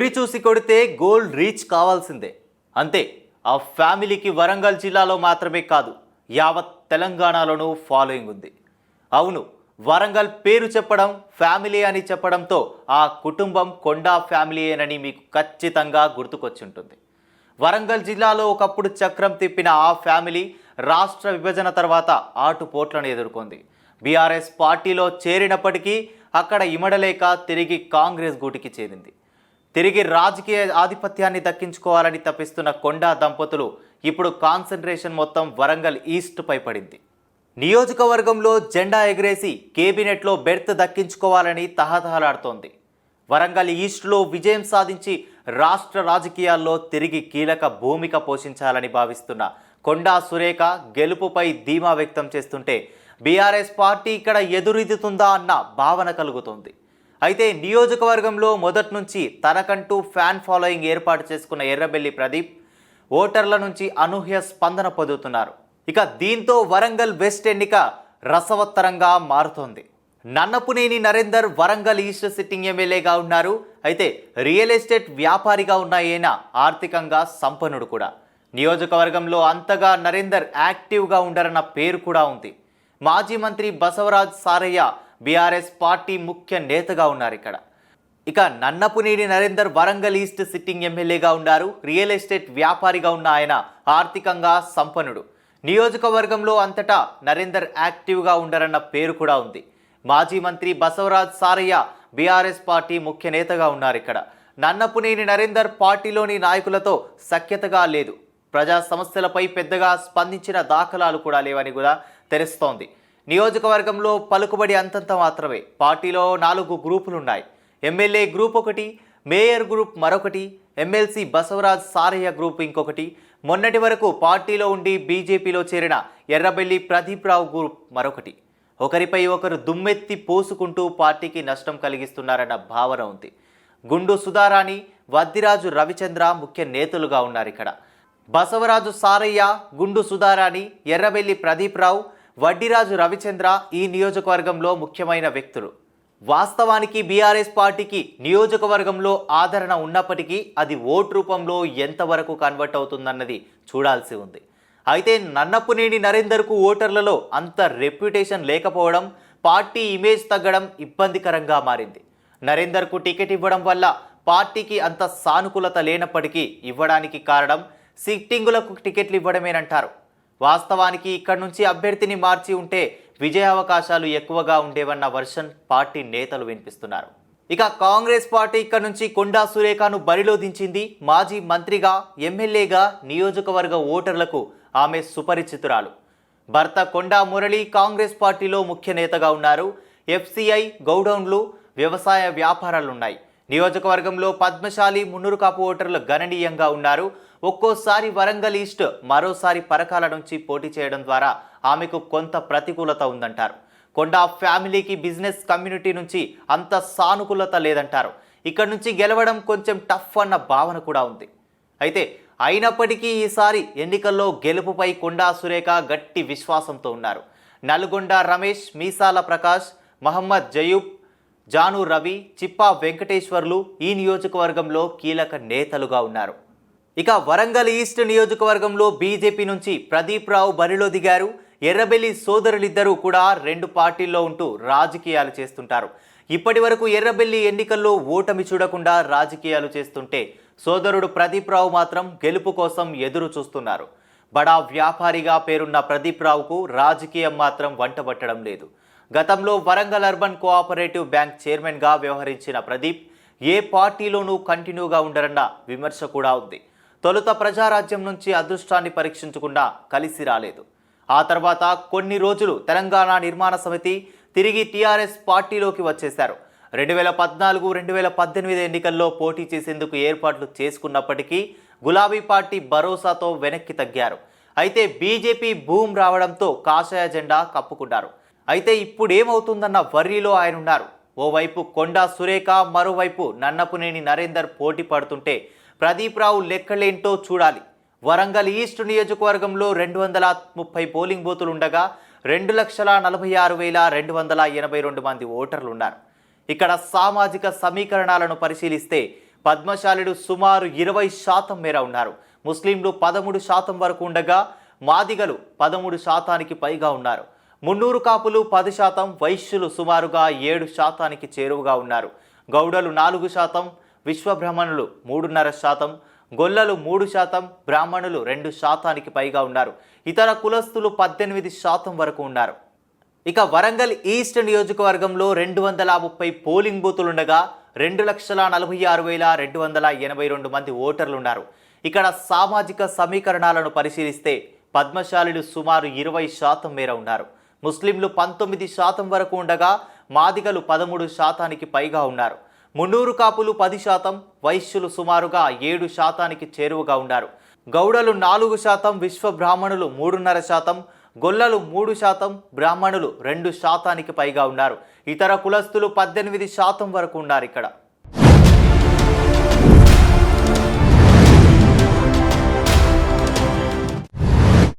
గురి చూసి కొడితే గోల్ రీచ్ కావాల్సిందే. అంతే ఆ ఫ్యామిలీకి వరంగల్ జిల్లాలో మాత్రమే కాదు యావత్ తెలంగాణలోనూ ఫాలోయింగ్ ఉంది. అవును వరంగల్ పేరు చెప్పడం ఫ్యామిలీ అని చెప్పడంతో ఆ కుటుంబం కొండా ఫ్యామిలీయేనని మీకు ఖచ్చితంగా గుర్తుకొచ్చుంటుంది. వరంగల్ జిల్లాలో ఒకప్పుడు చక్రం తిప్పిన ఆ ఫ్యామిలీ రాష్ట్ర విభజన తర్వాత ఆటుపోట్లను ఎదుర్కొంది. బీఆర్ఎస్ పార్టీలో చేరినప్పటికీ అక్కడ ఇమడలేక తిరిగి కాంగ్రెస్ గూటికి చేరింది. తిరిగి రాజకీయ ఆధిపత్యాన్ని దక్కించుకోవాలని తప్పిస్తున్న కొండా దంపతులు ఇప్పుడు కాన్సన్ట్రేషన్ మొత్తం వరంగల్ ఈస్ట్పై పడింది. నియోజకవర్గంలో జెండా ఎగరేసి కేబినెట్లో బెర్త్ దక్కించుకోవాలని తహతహలాడుతోంది. వరంగల్ ఈస్ట్లో విజయం సాధించి రాష్ట్ర రాజకీయాల్లో తిరిగి కీలక భూమిక పోషించాలని భావిస్తున్న కొండా సురేఖ గెలుపుపై ధీమా వ్యక్తం చేస్తుంటే బీఆర్ఎస్ పార్టీ ఇక్కడ ఎదురెదుతుందా అన్న భావన కలుగుతోంది. అయితే నియోజకవర్గంలో మొదటి నుంచి తనకంటూ ఫ్యాన్ ఫాలోయింగ్ ఏర్పాటు చేసుకున్న ఎర్రబెల్లి ప్రదీప్ ఓటర్ల నుంచి అనూహ్య స్పందన పొందుతున్నారు. ఇక దీంతో వరంగల్ వెస్ట్ ఎన్నిక రసవత్తరంగా మారుతోంది. నన్నపునేని నరేందర్ వరంగల్ ఈస్ట్ సిట్టింగ్ ఎమ్మెల్యేగా ఉన్నారు. అయితే రియల్ ఎస్టేట్ వ్యాపారిగా ఉన్న ఈయన ఆర్థికంగా సంపన్నుడు కూడా. నియోజకవర్గంలో అంతగా నరేందర్ యాక్టివ్గా ఉండరన్న పేరు కూడా ఉంది. మాజీ మంత్రి బసవరాజ్ సారయ్య బీఆర్ఎస్ పార్టీ ముఖ్య నేతగా ఉన్నారు ఇక్కడ. ఇక నన్నపునేని నరేందర్ వరంగల్ ఈస్ట్ సిట్టింగ్ ఎమ్మెల్యేగా ఉన్నారు రియల్ ఎస్టేట్ వ్యాపారిగా ఉన్న ఆయన ఆర్థికంగా సంపన్నుడు. నియోజకవర్గంలో అంతటా నరేందర్ యాక్టివ్గా ఉండరన్న పేరు కూడా ఉంది. మాజీ మంత్రి బసవరాజ్ సారయ్య బీఆర్ఎస్ పార్టీ ముఖ్య నేతగా ఉన్నారు ఇక్కడ. నన్నపునేని నరేందర్ పార్టీలోని నాయకులతో సఖ్యతగా లేదు. ప్రజా సమస్యలపై పెద్దగా స్పందించిన దాఖలాలు కూడా లేవని కూడా తెలుస్తోంది. నియోజకవర్గంలో పలుకుబడి అంతంత మాత్రమే. పార్టీలో నాలుగు గ్రూపులున్నాయి. ఎమ్మెల్యే గ్రూప్ ఒకటి మేయర్ గ్రూప్ మరొకటి ఎమ్మెల్సీ బసవరాజ్ సారయ్య గ్రూప్ ఇంకొకటి. మొన్నటి వరకు పార్టీలో ఉండి బీజేపీలో చేరిన ఎర్రబెల్లి ప్రదీప్ రావు గ్రూప్ మరొకటి. ఒకరిపై ఒకరు దుమ్మెత్తి పోసుకుంటూ పార్టీకి నష్టం కలిగిస్తున్నారన్న భావన ఉంది. గుండు సుధారాణి వద్దిరాజు రవిచంద్ర ముఖ్య నేతలుగా ఉన్నారు ఇక్కడ. బసవరాజు సారయ్య గుండు సుధారాణి ఎర్రబెల్లి ప్రదీప్ రావు వడ్డిరాజు రవిచంద్ర ఈ నియోజకవర్గంలో ముఖ్యమైన వ్యక్తులు. వాస్తవానికి బీఆర్ఎస్ పార్టీకి నియోజకవర్గంలో ఆదరణ ఉన్నప్పటికీ అది ఓటు రూపంలో ఎంతవరకు కన్వర్ట్ అవుతుందన్నది చూడాల్సి ఉంది. అయితే నన్నపునేని నరేందర్కు ఓటర్లలో అంత రెప్యుటేషన్ లేకపోవడం పార్టీ ఇమేజ్ తగ్గడం ఇబ్బందికరంగా మారింది. నరేందర్కు టికెట్ ఇవ్వడం వల్ల పార్టీకి అంత సానుకూలత లేనప్పటికీ ఇవ్వడానికి కారణం సిట్టింగులకు టికెట్లు ఇవ్వడమేనంటారు. వాస్తవానికి ఇక్కడి నుంచి అభ్యర్థిని మార్చి ఉంటే విజయ అవకాశాలు ఎక్కువగా ఉండేవన్న వర్షన్ పార్టీ నేతలు వినిపిస్తున్నారు. ఇక కాంగ్రెస్ పార్టీ ఇక్కడ నుంచి కొండా సురేఖను బరిలో దించింది మాజీ మంత్రిగా ఎమ్మెల్యేగా నియోజకవర్గ ఓటర్లకు ఆమె సుపరిచితురాలు. భర్త కొండా మురళి కాంగ్రెస్ పార్టీలో ముఖ్య నేతగా ఉన్నారు. ఎఫ్సిఐ గౌడౌన్లు వ్యవసాయ వ్యాపారాలున్నాయి. నియోజకవర్గంలో పద్మశాలి మున్నూరు కాపు ఓటర్లు గణనీయంగా ఉన్నారు. ఒక్కోసారి వరంగల్ ఈస్ట్ మరోసారి పరకాల నుంచి పోటీ చేయడం ద్వారా ఆమెకు కొంత ప్రతికూలత ఉందంటారు. కొండా ఫ్యామిలీకి బిజినెస్ కమ్యూనిటీ నుంచి అంత సానుకూలత లేదంటారు. ఇక్కడ నుంచి గెలవడం కొంచెం టఫ్ అన్న భావన కూడా ఉంది. అయితే అయినప్పటికీ ఈసారి ఎన్నికల్లో గెలుపుపై కొండా సురేఖ గట్టి విశ్వాసంతో ఉన్నారు. నల్గొండ రమేష్ మీసాల ప్రకాష్ మహమ్మద్ జయూబ్ జాను రవి చిప్పా వెంకటేశ్వర్లు ఈ నియోజకవర్గంలో కీలక నేతలుగా ఉన్నారు. ఇక వరంగల్ ఈస్ట్ నియోజకవర్గంలో బీజేపీ నుంచి ప్రదీప్ రావు బరిలో దిగారు. ఎర్రబెల్లి సోదరులిద్దరూ కూడా రెండు పార్టీల్లో ఉంటూ రాజకీయాలు చేస్తుంటారు. ఇప్పటి వరకు ఎర్రబెల్లి ఎన్నికల్లో ఓటమి చూడకుండా రాజకీయాలు చేస్తుంటే సోదరుడు ప్రదీప్ రావు మాత్రం గెలుపు కోసం ఎదురు చూస్తున్నారు. బడా వ్యాపారిగా పేరున్న ప్రదీప్ రావుకు రాజకీయం మాత్రం వంటబట్టడం లేదు. గతంలో వరంగల్ అర్బన్ కోఆపరేటివ్ బ్యాంక్ చైర్మన్గా వ్యవహరించిన ప్రదీప్ ఏ పార్టీలోనూ కంటిన్యూగా ఉండరన్న విమర్శ కూడా ఉంది. తొలుత ప్రజారాజ్యం నుంచి అదృష్టాన్ని పరీక్షించకుండా కలిసి రాలేదు. ఆ తర్వాత కొన్ని రోజులు తెలంగాణ నిర్మాణ సమితి తిరిగి టీఆర్ఎస్ పార్టీలోకి వచ్చేశారు. రెండు వేల పద్నాలుగు రెండు వేల పద్దెనిమిది ఎన్నికల్లో పోటీ చేసేందుకు ఏర్పాట్లు చేసుకున్నప్పటికీ గులాబీ పార్టీ భరోసాతో వెనక్కి తగ్గారు. అయితే బీజేపీ భూమ్ రావడంతో కాషాయ జెండా కప్పుకున్నారు. అయితే ఇప్పుడేమవుతుందన్న వర్రీలో ఆయన ఉన్నారు ఓవైపు కొండా సురేఖ మరోవైపు నన్నపునేని నరేందర్ పోటీ పడుతుంటే ప్రదీప్ రావు లెక్కలేంటో చూడాలి. వరంగల్ ఈస్ట్ నియోజకవర్గంలో రెండు వందల ముప్పై పోలింగ్ బూతులు ఉండగా రెండు లక్షల నలభై ఆరు వేల రెండు వందల ఎనభై రెండు మంది ఓటర్లు ఉన్నారు ఇక్కడ సామాజిక సమీకరణాలను పరిశీలిస్తే పద్మశాలుడు సుమారు ఇరవై శాతం మేర ఉన్నారు. ముస్లింలు పదమూడు శాతం వరకు ఉండగా మాదిగలు పదమూడు శాతానికి పైగా ఉన్నారు. మున్నూరు కాపులు పది శాతం వైశ్యులు సుమారుగా ఏడు శాతానికి చేరువగా ఉన్నారు. గౌడలు నాలుగు శాతం విశ్వబ్రహ్మణులు మూడున్నర శాతం గొల్లలు మూడు శాతం బ్రాహ్మణులు రెండు శాతానికి పైగా ఉన్నారు. ఇతర కులస్తులు పద్దెనిమిది శాతం వరకు ఉన్నారు. ఇక వరంగల్ ఈస్ట్ నియోజకవర్గంలో రెండు వందల ముప్పై పోలింగ్ బూతులుండగా రెండు లక్షల నలభై ఆరు వేల రెండు వందల ఎనభై రెండు మంది ఓటర్లు ఉన్నారు. ఇక్కడ సామాజిక సమీకరణాలను పరిశీలిస్తే పద్మశాలులు సుమారు ఇరవై శాతం మేర ఉన్నారు. ముస్లింలు పంతొమ్మిది శాతం వరకు ఉండగా మాదిగలు పదమూడు శాతానికి పైగా ఉన్నారు. మున్నూరు కాపులు పది శాతం వైశ్యులు సుమారుగా ఏడు శాతానికి చేరువగా ఉన్నారు. గౌడలు నాలుగు శాతం విశ్వ బ్రాహ్మణులు మూడున్నర శాతం గొల్లలు మూడు శాతం బ్రాహ్మణులు రెండు శాతానికి పైగా ఉన్నారు. ఇతర కులస్తులు పద్దెనిమిది శాతం వరకు ఉన్నారు ఇక్కడ.